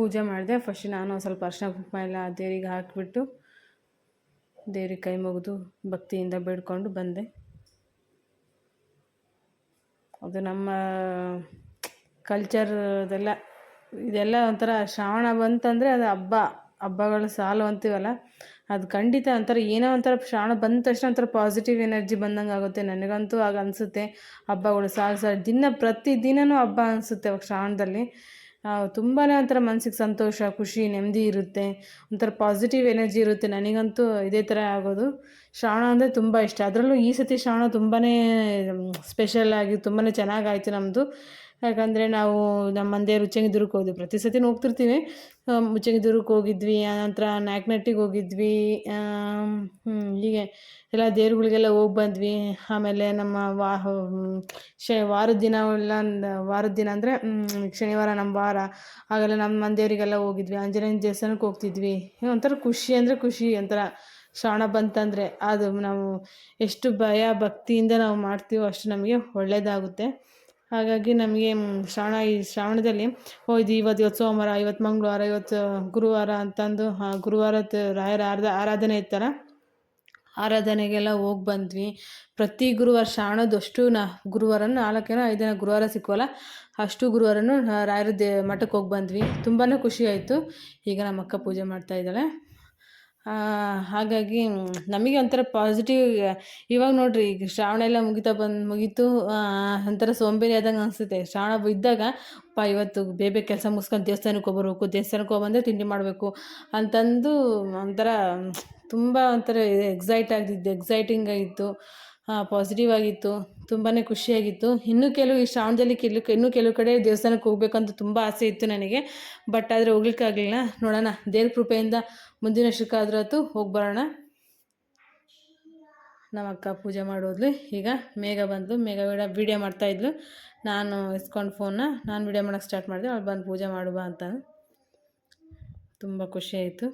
ಪೂಜೆ ಮಾಡಿದೆ. ಫಸ್ಟ್ ನಾನು ಸ್ವಲ್ಪ ಅರ್ಶಿನ ಕುಂಕುಮ ಎಲ್ಲ ದೇವರಿಗೆ ಹಾಕಿಬಿಟ್ಟು ದೇವ್ರಿಗೆ ಕೈ ಮುಗಿದು ಭಕ್ತಿಯಿಂದ ಬೇಡ್ಕೊಂಡು ಬಂದೆ. ಅದು ನಮ್ಮ ಕಲ್ಚರ್ದೆಲ್ಲ, ಇದೆಲ್ಲ ಒಂಥರ ಶ್ರಾವಣ ಬಂತಂದರೆ ಅದು ಹಬ್ಬ, ಹಬ್ಬಗಳು ಸಾಲು ಅಂತೀವಲ್ಲ, ಅದು ಖಂಡಿತ ಒಂಥರ ಏನೋ ಒಂಥರ ಶ್ರಾವಣ ಬಂದ ತಕ್ಷಣ ಒಂಥರ ಪಾಸಿಟಿವ್ ಎನರ್ಜಿ ಬಂದಂಗೆ ಆಗುತ್ತೆ. ನನಗಂತೂ ಆಗ ಅನಿಸುತ್ತೆ. ಹಬ್ಬಗಳು ಸಾಲು ಸಾಲು ದಿನ ಪ್ರತಿ ದಿನವೂ ಹಬ್ಬ ಅನಿಸುತ್ತೆ ಅವಾಗ ಶ್ರಾವಣದಲ್ಲಿ. ತುಂಬಾ ಒಂಥರ ಮನಸ್ಸಿಗೆ ಸಂತೋಷ, ಖುಷಿ, ನೆಮ್ಮದಿ ಇರುತ್ತೆ. ಒಂಥರ ಪಾಸಿಟಿವ್ ಎನರ್ಜಿ ಇರುತ್ತೆ. ನನಗಂತೂ ಇದೇ ಥರ ಆಗೋದು. ಶ್ರಾವಣ ಅಂದರೆ ತುಂಬ ಇಷ್ಟ. ಅದರಲ್ಲೂ ಈ ಸತಿ ಶ್ರಾವಣ ತುಂಬಾ ಸ್ಪೆಷಲ್ ಆಗಿ ತುಂಬಾ ಚೆನ್ನಾಗಾಯ್ತು ನಮ್ಮದು ಯಾಕಂದರೆ ನಾವು ನಮ್ಮ ಮಂದಿಯವರು ಉಚ್ಚಂಗಿದುರ್ಗಕ್ಕೆ ಹೋದ್ವಿ. ಪ್ರತಿ ಸತಿ ಹೋಗ್ತಿರ್ತೀವಿ. ಉಚ್ಚಂಗಿದುರ್ಗಕ್ಕೆ ಹೋಗಿದ್ವಿ. ಆನಂತರ ನಾಯಕನಟ್ಟಿಗೆ ಹೋಗಿದ್ವಿ. ಹೀಗೆ. ಎಲ್ಲ ದೇವ್ರುಗಳಿಗೆಲ್ಲ ಹೋಗಿ ಬಂದ್ವಿ. ಆಮೇಲೆ ನಮ್ಮ ವಾ ಶ, ವಾರದ ದಿನ ಎಲ್ಲ ವಾರದ ದಿನ ಅಂದರೆ ಶನಿವಾರ, ನಮ್ಮ ವಾರ. ಆಗೆಲ್ಲ ನಮ್ಮ ಮಂದಿಯವರಿಗೆಲ್ಲ ಹೋಗಿದ್ವಿ. ಆಂಜನೇಯನ ದೇವಸ್ಥಾನಕ್ಕೆ ಹೋಗ್ತಿದ್ವಿ. ಒಂಥರ ಖುಷಿ ಅಂದರೆ ಖುಷಿ, ಒಂಥರ ಶ್ರಾವಣ ಬಂತಂದರೆ. ಅದು ನಾವು ಎಷ್ಟು ಭಯ, ಭಕ್ತಿಯಿಂದ ನಾವು ಮಾಡ್ತೀವೋ ಅಷ್ಟು ನಮಗೆ ಒಳ್ಳೆಯದಾಗುತ್ತೆ ಹಾಗಾಗಿ ನಮಗೆ ಶ್ರಾವಣ ಈ ಶ್ರಾವಣದಲ್ಲಿ ಇದು ಇವತ್ತು ಇವತ್ತು ಸೋಮವಾರ, ಇವತ್ತು ಮಂಗಳವಾರ, ಇವತ್ತು ಗುರುವಾರ ಅಂತಂದು ಗುರುವಾರದ ರಾಯರ ಆರಾಧ, ಆರಾಧನೆ ಇತ್ತಲ್ಲ. ಆರಾಧನೆಗೆಲ್ಲ ಹೋಗಿ ಬಂದ್ವಿ. ಪ್ರತಿ ಗುರುವಾರ ಶಾಣದಷ್ಟು ನಾ ಗುರುವಾರ ನಾಲ್ಕೇನೋ ಐದೇನೋ ಗುರುವಾರ ಸಿಕ್ಕವಲ್ಲ ಅಷ್ಟು ಗುರುವಾರನೂ ರಾಯರ ದೇ ಮಠಕ್ಕೆ ಹೋಗಿ ಬಂದ್ವಿ. ತುಂಬಾ ಖುಷಿ ಆಯಿತು. ಈಗ ನಮ್ಮ ಅಕ್ಕ ಪೂಜೆ ಮಾಡ್ತಾ ಇದ್ದಾಳೆ. ಹಾಗಾಗಿ ನಮಗೆ ಒಂಥರ ಪಾಸಿಟಿವ್ ಇವಾಗ ನೋಡಿರಿ ಈಗ ಶ್ರಾವಣ ಎಲ್ಲ ಮುಗಿತಾ ಬಂದು, ಮುಗೀತು ಒಂಥರ ಸೋಂಬೇರಿ ಆದಂಗೆ ಅನಿಸುತ್ತೆ. ಶ್ರಾವಣ ಇದ್ದಾಗ ಅಪ್ಪ, ಇವತ್ತು ಬೇಗ ಕೆಲಸ ಮುಗಿಸ್ಕೊಂಡು ದೇವಸ್ಥಾನಕ್ಕೆ ಹೋಗ್ಬರ್ಬೇಕು ದೇವಸ್ಥಾನಕ್ಕೆ ಹೋಗ್ಬಂದ್ರೆ ತಿಂಡಿ ಮಾಡಬೇಕು ಅಂತಂದು ಒಂಥರ, ತುಂಬ ಒಂಥರ ಎಕ್ಸೈಟ್ ಆಗಿದ್ದು ಎಕ್ಸೈಟಿಂಗ್ ಆಗಿತ್ತು. ಪಾಸಿಟಿವ್ ಆಗಿತ್ತು ತುಂಬಾ ಖುಷಿಯಾಗಿತ್ತು. ಇನ್ನೂ ಕೆಲವು ಈ ಶ್ರಾವಣದಲ್ಲಿ ಕೆಲವು, ಇನ್ನೂ ಕೆಲವು ಕಡೆ ದೇವಸ್ಥಾನಕ್ಕೆ ಹೋಗ್ಬೇಕಂತ ತುಂಬ ಆಸೆ ಇತ್ತು ನನಗೆ. ಬಟ್ ಆದರೆ ಹೋಗ್ಲಿಕ್ಕಾಗಲಿಲ್ಲ ನೋಡೋಣ, ದೇವ್ರ ಕೃಪೆಯಿಂದ ಮುಂದಿನ ವರ್ಷಕ್ಕಾದ್ರೂ ಆಯ್ತು ಹೋಗಿ ಬರೋಣ. ನಮ್ಮ ಅಕ್ಕ ಪೂಜೆ ಮಾಡೋದ್ಲು. ಈಗ ಮೇಘ ಬಂದಳು ಮೇಘ ವಿಡಿಯೋ ವೀಡಿಯೋ ಮಾಡ್ತಾಯಿದ್ಲು ನಾನು ಇಸ್ಕೊಂಡು ಫೋನ್ನ ನಾನು ವೀಡಿಯೋ ಮಾಡೋಕ್ಕೆ ಸ್ಟಾರ್ಟ್ ಮಾಡಿದೆ. ಅವಳು ಬಂದು ಪೂಜೆ ಮಾಡುವ ಅಂತ. ತುಂಬ ಖುಷಿಯಾಯಿತು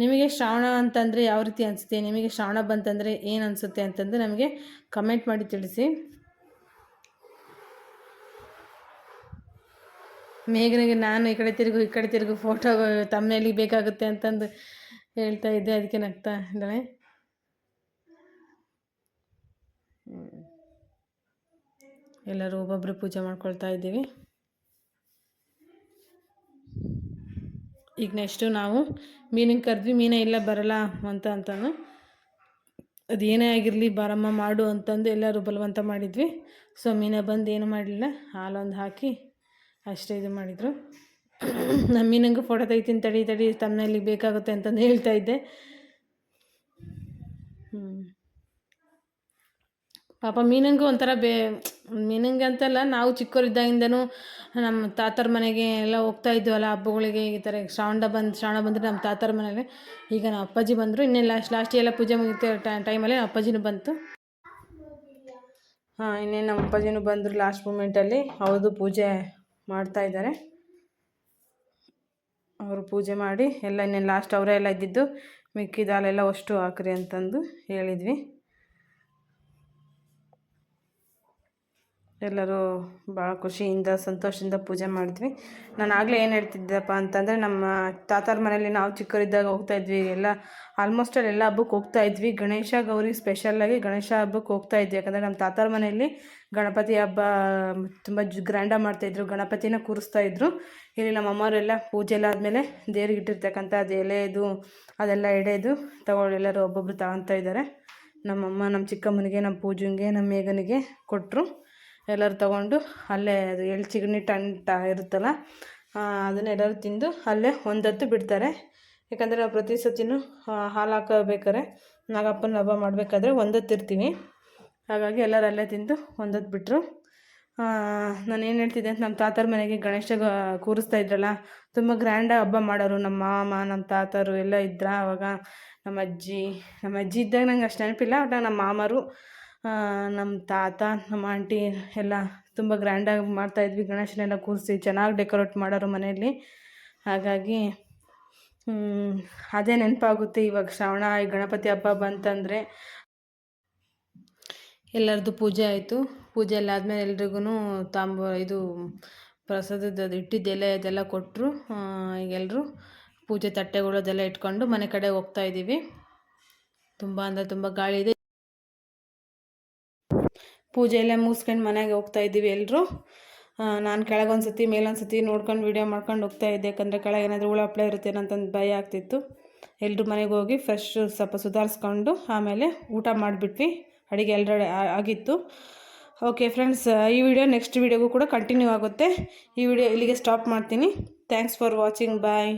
ನಿಮಗೆ ಶ್ರಾವಣ ಅಂತಂದರೆ ಯಾವ ರೀತಿ ಅನಿಸುತ್ತೆ? ನಿಮಗೆ ಶ್ರಾವಣ ಬಂತಂದರೆ ಏನು ಅನಿಸುತ್ತೆ ಅಂತಂದು ನಮಗೆ ಕಮೆಂಟ್ ಮಾಡಿ ತಿಳಿಸಿ. ಮೇಘನಿಗೆ ನಾನು ಈ ಕಡೆ ತಿರುಗು, ಈ ಕಡೆ ತಿರುಗು ಫೋಟೋ ತಮ್ಮನೇಲಿ ಬೇಕಾಗುತ್ತೆ ಅಂತಂದು ಹೇಳ್ತಾ ಇದ್ದೆ, ಅದಕ್ಕೆ ನಗ್ತಾ ಇದ್ದಾಳೆ ಎಲ್ಲರೂ ಒಬ್ಬೊಬ್ಬರು ಪೂಜೆ ಮಾಡ್ಕೊಳ್ತಾ ಇದ್ದೀವಿ. ಈಗ ನೆಕ್ಸ್ಟು ನಾವು ಮೀನಿಗೆ ಕರೆದ್ವಿ, ಮೀನೇ ಇಲ್ಲ ಬರಲ್ಲ ಅಂತ ಅಂತಂದು. ಅದೇನೇ ಆಗಿರಲಿ ಬಾರಮ್ಮ ಮಾಡು ಅಂತಂದು ಎಲ್ಲರೂ ಬಲವಂತ ಮಾಡಿದ್ವಿ. ಸೊ ಮೀನ ಬಂದು ಏನು ಮಾಡಲಿಲ್ಲ, ಹಾಲೊಂದು ಹಾಕಿ ಅಷ್ಟೇ ಇದು ಮಾಡಿದರು. ನಮ್ಮ ಮೀನಂಗೆ ಫೋಟೋ ತೆಗಿತೀನಿ, ತಡಿ ತಡಿ ತಮ್ಮನಲ್ಲಿ ಬೇಕಾಗುತ್ತೆ ಅಂತಂದು ಹೇಳ್ತಾ ಇದ್ದೆ. ಹ್ಞೂ ಪಾಪ ಮೀನಂಗೂ ಒಂಥರ ಬೇ ಮೀನಂಗೆ ಅಂತಲ್ಲ ನಾವು ಚಿಕ್ಕವರಿದ್ದಾಗಿಂದನೂ ನಮ್ಮ ತಾತರ ಮನೆಗೆ ಎಲ್ಲ ಹೋಗ್ತಾ ಇದ್ದೀವಲ್ಲ ಹಬ್ಬಗಳಿಗೆ, ಈ ಥರ ಶ್ರಾವಣ ಬಂದು, ಶ್ರಾವಣ ಬಂದರೆ ನಮ್ಮ ತಾತರ ಮನೇಲಿ ಈಗ ನಮ್ಮ ಅಪ್ಪಾಜಿ ಬಂದರು. ಇನ್ನೇನು ಲಾಸ್ಟ್ ಲಾಸ್ಟ್ ಎಲ್ಲ ಪೂಜೆ ಮುಗಿತ ಟೈಮಲ್ಲಿ ಅಪ್ಪಾಜಿನೂ ಬಂತು. ಹಾಂ ಇನ್ನೇನು ನಮ್ಮ ಅಪ್ಪಾಜಿನೂ ಬಂದರು ಲಾಸ್ಟ್ ಮೂಮೆಂಟಲ್ಲಿ ಅವ್ರದ್ದು ಪೂಜೆ ಮಾಡ್ತಾ ಇದ್ದಾರೆ. ಅವರು ಪೂಜೆ ಮಾಡಿ ಎಲ್ಲ ಇನ್ನೇನು ಲಾಸ್ಟ್ ಅವರೇ ಎಲ್ಲ ಇದ್ದಿದ್ದು. ಮಿಕ್ಕಿದ ಹಾಲೆಲ್ಲ ಅಷ್ಟು ಹಾಕ್ರಿ ಅಂತಂದು ಹೇಳಿದ್ವಿ. ಎಲ್ಲರೂ ಭಾಳ ಖುಷಿಯಿಂದ, ಸಂತೋಷದಿಂದ ಪೂಜೆ ಮಾಡಿದ್ವಿ. ನಾನು ಆಗಲೇ ಏನು ಹೇಳ್ತಿದ್ದೆಪ್ಪ ಅಂತಂದರೆ, ನಮ್ಮ ತಾತಾರ ಮನೆಯಲ್ಲಿ ನಾವು ಚಿಕ್ಕವರಿದ್ದಾಗ ಹೋಗ್ತಾಯಿದ್ವಿ ಎಲ್ಲ ಆಲ್ಮೋಸ್ಟ್ ಅಲ್ಲಿ ಎಲ್ಲ ಹಬ್ಬಕ್ಕೆ ಹೋಗ್ತಾ ಇದ್ವಿ. ಗಣೇಶ ಗೌರಿ ಸ್ಪೆಷಲ್ಲಾಗಿ ಗಣೇಶ ಹಬ್ಬಕ್ಕೆ ಹೋಗ್ತಾ ಇದ್ವಿ. ಯಾಕಂದರೆ ನಮ್ಮ ತಾತಾರ ಮನೆಯಲ್ಲಿ ಗಣಪತಿ ಹಬ್ಬ, ತುಂಬ ಜು ಗ್ರ್ಯಾಂಡಾಗಿ ಮಾಡ್ತಾಯಿದ್ರು ಗಣಪತಿನ ಕೂರಿಸ್ತಾ ಇದ್ರು. ಇಲ್ಲಿ ನಮ್ಮ ಅಮ್ಮವರೆಲ್ಲ ಪೂಜೆ ಎಲ್ಲ ಆದಮೇಲೆ ದೇವ್ರಿಗೆ ಇಟ್ಟಿರ್ತಕ್ಕಂಥ ಅದು ಎಲೆದು, ಅದೆಲ್ಲ ಎಡೆದು ತಗೊಳ್ಳಿ ಎಲ್ಲರೂ ಒಬ್ಬೊಬ್ರು ತಗೊತಾ ಇದ್ದಾರೆ. ನಮ್ಮಮ್ಮ ನಮ್ಮ ಚಿಕ್ಕಮ್ಮನಿಗೆ, ನಮ್ಮ ಪೂಜೆಗೆ, ನಮ್ಮ ಮೇಘನಿಗೆ ಕೊಟ್ಟರು ಎಲ್ಲರೂ ತೊಗೊಂಡು ಅಲ್ಲೇ ಅದು ಎಳ್ ಚಿಗಣಿ ಟಂಟ ಇರುತ್ತಲ್ಲ ಅದನ್ನ ಎಲ್ಲರೂ ತಿಂದು ಅಲ್ಲೇ ಒಂದತ್ತು ಬಿಡ್ತಾರೆ. ಯಾಕಂದರೆ ನಾವು ಪ್ರತಿ ಸತಿನೂ ಹಾಲು ಹಾಕಬೇಕಾದ್ರೆ, ನಾಗಪ್ಪನ ಹಬ್ಬ ಮಾಡಬೇಕಾದ್ರೆ ಒಂದತ್ತು ಇರ್ತೀವಿ. ಹಾಗಾಗಿ ಎಲ್ಲರೂ ಅಲ್ಲೇ ತಿಂದು ಒಂದೊತ್ತು ಬಿಟ್ಟರು ನಾನು ಏನು ಹೇಳ್ತಿದ್ದೆ ಅಂತ ನಮ್ಮ ತಾತರ ಮನೆಗೆ ಗಣೇಶ ಕೂರಿಸ್ತಾ ಇದ್ರಲ್ಲ, ತುಂಬ ಗ್ರ್ಯಾಂಡಾಗಿ ಹಬ್ಬ ಮಾಡೋರು. ನಮ್ಮ ಮಾಮ ನಮ್ಮ ತಾತರು ಎಲ್ಲ ಇದ್ರ ಆವಾಗ ನಮ್ಮ ಅಜ್ಜಿ ನಮ್ಮ ಅಜ್ಜಿ ಇದ್ದಾಗ ನಂಗೆ ಅಷ್ಟು ನೆನಪಿಲ್ಲ ಒಟ್ಟ ನಮ್ಮ ಮಾಮರು ನಮ್ಮ ತಾತ ನಮ್ಮ ಆಂಟಿ ಎಲ್ಲ ತುಂಬ ಗ್ರ್ಯಾಂಡಾಗಿ ಮಾಡ್ತಾಯಿದ್ವಿ ಗಣೇಶನೆಲ್ಲ ಕೂರಿಸಿ ಚೆನ್ನಾಗಿ ಡೆಕೋರೇಟ್ ಮಾಡೋರು ಮನೆಯಲ್ಲಿ. ಹಾಗಾಗಿ ಅದೇ ನೆನಪಾಗುತ್ತೆ ಇವಾಗ ಶ್ರಾವಣ, ಈ ಗಣಪತಿ ಹಬ್ಬ ಬಂತಂದರೆ. ಎಲ್ಲರದ್ದು ಪೂಜೆ ಆಯಿತು. ಪೂಜೆ ಎಲ್ಲ ಆದಮೇಲೆ ಎಲ್ರಿಗೂ ತಾಂಬ, ಇದು ಪ್ರಸಾದದ ಇಟ್ಟಿದ್ದ ಇಟ್ಟಿದ್ದೆಲ್ಲ, ಅದೆಲ್ಲ ಕೊಟ್ಟರು ಈಗ ಎಲ್ಲರೂ ಪೂಜೆ ತಟ್ಟೆಗಳು ಅದೆಲ್ಲ ಇಟ್ಕೊಂಡು ಮನೆ ಕಡೆ ಹೋಗ್ತಾ ಇದ್ದೀವಿ ತುಂಬ ಅಂದರೆ ತುಂಬ ಗಾಳಿ ಇದೆ. ಪೂಜೆ ಎಲ್ಲ ಮುಗಿಸ್ಕೊಂಡು ಮನೆಗೆ ಹೋಗ್ತಾ ಇದ್ದೀವಿ ಎಲ್ಲರೂ. ನಾನು ಕೆಳಗೊಂದು ಸತಿ ಮೇಲೊಂದು ಸತಿ ನೋಡ್ಕೊಂಡು ವೀಡಿಯೋ ಮಾಡ್ಕೊಂಡು ಹೋಗ್ತಾ ಇದ್ದೆ. ಯಾಕಂದರೆ ಕೆಳಗೆ ಏನಾದರೂ ಹುಳ ಹಪ್ಪಳ ಇರುತ್ತೆ ಅಂತಂದು ಭಯ ಆಗ್ತಿತ್ತು. ಎಲ್ಲರೂ ಮನೆಗೆ ಹೋಗಿ ಫ್ರೆಶ್ ಸ್ವಲ್ಪ ಸುಧಾರಿಸ್ಕೊಂಡು ಆಮೇಲೆ ಊಟ ಮಾಡಿಬಿಟ್ವಿ. ಅಡುಗೆ ಎಲ್ಲರ ಆಗಿತ್ತು. ಓಕೆ ಫ್ರೆಂಡ್ಸ್ ಈ ವಿಡಿಯೋ ನೆಕ್ಸ್ಟ್ ವಿಡಿಯೋಗೂ ಕೂಡ ಕಂಟಿನ್ಯೂ ಆಗುತ್ತೆ. ಈ ವಿಡಿಯೋ ಇಲ್ಲಿಗೆ ಸ್ಟಾಪ್ ಮಾಡ್ತೀನಿ. Thanks for watching bye